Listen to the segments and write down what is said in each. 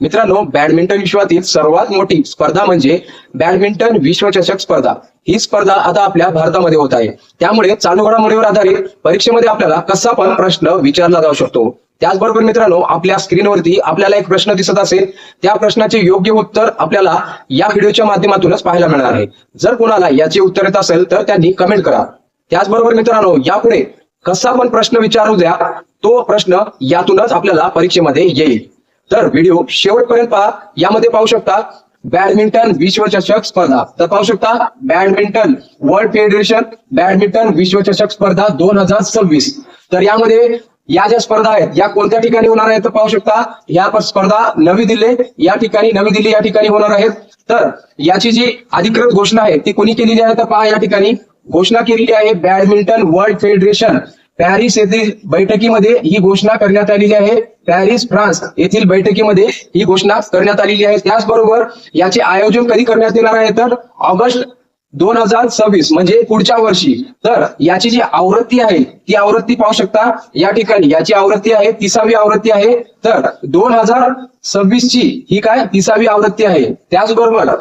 मित्रांनो बॅडमिंटन विश्वातील सर्वात मोठी स्पर्धा म्हणजे बॅडमिंटन विश्वचषक स्पर्धा. ही स्पर्धा आता आपल्या भारतामध्ये होत आहे. त्यामुळे चालू घडामोडीवर आधारित परीक्षेमध्ये आपल्याला कसा पण प्रश्न विचारला जाऊ शकतो. त्याचबरोबर मित्रांनो आपल्या स्क्रीनवरती आपल्याला एक प्रश्न दिसत असेल त्या प्रश्नाचे योग्य उत्तर आपल्याला या व्हिडिओच्या माध्यमातूनच पाहायला मिळणार आहे. जर कोणाला याचे उत्तर येत असेल तर त्यांनी कमेंट करा. त्याचबरोबर मित्रांनो यापुढे कसा पण प्रश्न विचारू द्या तो प्रश्न यातूनच आपल्याला परीक्षेमध्ये येईल. तर व्हिडिओ शेवटपर्यंत पहा. यामध्ये पाहू शकता बॅडमिंटन विश्वचषक स्पर्धा. तर पाहू शकता बॅडमिंटन वर्ल्ड फेडरेशन बॅडमिंटन विश्वचषक स्पर्धा दोन हजार सव्वीस. तर यामध्ये या ज्या स्पर्धा आहेत या कोणत्या ठिकाणी होणार आहेत तर पाहू शकता. या स्पर्धा नवी दिल्ली या ठिकाणी नवी दिल्ली या ठिकाणी होणार आहेत. तर याची जी अधिकृत घोषणा आहे ती कोणी केलेली आहे? तर पहा या ठिकाणी घोषणा केलेली आहे बॅडमिंटन वर्ल्ड फेडरेशन. पॅरिस येथील बैठकीमध्ये ही घोषणा करण्यात आलेली आहे. पॅरिस फ्रान्स येथील बैठकीमध्ये ही घोषणा करण्यात आलेली आहे. त्याचबरोबर याचे आयोजन कधी करण्यात येणार आहे तर ऑगस्ट दोन हजार सव्वीस म्हणजे पुढच्या वर्षी. तर याची जी आवृत्ती आहे ती आवृत्ती पाहू शकता. या ठिकाणी याची आवृत्ती आहे तिसावी आवृत्ती आहे. तर दोन हजार सव्वीस ची ही काय? तिसावी आवृत्ती आहे. त्याचबरोबर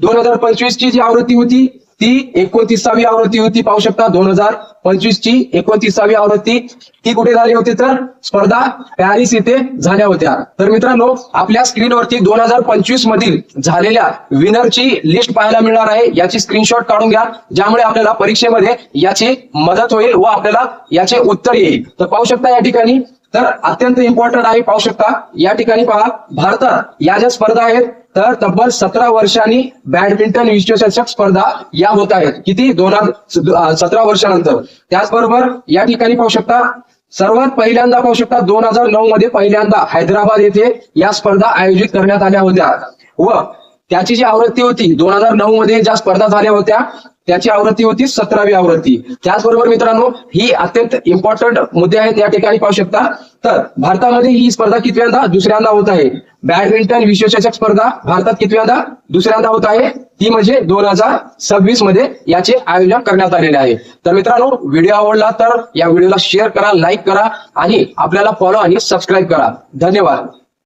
दोन हजार पंचवीस ची जी आवृत्ती होती ती एकोणतीसावी आवृत्ती होती पाहू शकता दोन हजार पंचवीस ची एकोणतीसावी आवृत्ती. ती कुठे झाली होती तर? स्पर्धा पॅरिस येथे झाल्या होत्या. तर मित्रांनो आपल्या स्क्रीनवरती दोन हजार पंचवीस मधील झालेल्या विनरची लिस्ट पाहायला मिळणार आहे. याची स्क्रीनशॉट काढून घ्या ज्यामुळे आपल्याला परीक्षेमध्ये याची मदत होईल व आपल्याला याचे उत्तर येईल. तर पाहू शकता या ठिकाणी. तर अत्यंत इम्पॉर्टंट आहे पाहू शकता. या ठिकाणी पहा भारतात या ज्या स्पर्धा आहेत तर तब्बल सतरा वर्षांनी बॅडमिंटन विश्वचषक स्पर्धा या होत आहेत. किती? दोन हजार सतरा वर्षानंतर. त्याचबरोबर या ठिकाणी पाहू शकता सर्वात पहिल्यांदा पाहू शकता दोन हजार नऊ मध्ये पहिल्यांदा हैदराबाद येथे या स्पर्धा आयोजित करण्यात आल्या होत्या. व त्याची जी आवृत्ती होती दोन हजार नऊ मध्ये ज्या स्पर्धा झाल्या होत्या त्याची आवृत्ती होती सतरावी आवृत्ती. त्याचबरोबर मित्रांनो ही अत्यंत इम्पॉर्टंट मुद्दे आहेत या ठिकाणी पाहू शकता. तर भारतामध्ये ही स्पर्धा कितव्यांदा? दुसऱ्यांदा होत आहे. बॅडमिंटन विश्वचषक स्पर्धा भारतात कितव्यांदा? दुसऱ्यांदा होत आहे. ती म्हणजे दोन हजार सव्वीसमध्ये याचे आयोजन करण्यात आलेले आहे. तर मित्रांनो व्हिडिओ आवडला तर या व्हिडिओला शेअर करा लाईक करा आणि आपल्याला फॉलो आणि सबस्क्राईब करा. धन्यवाद.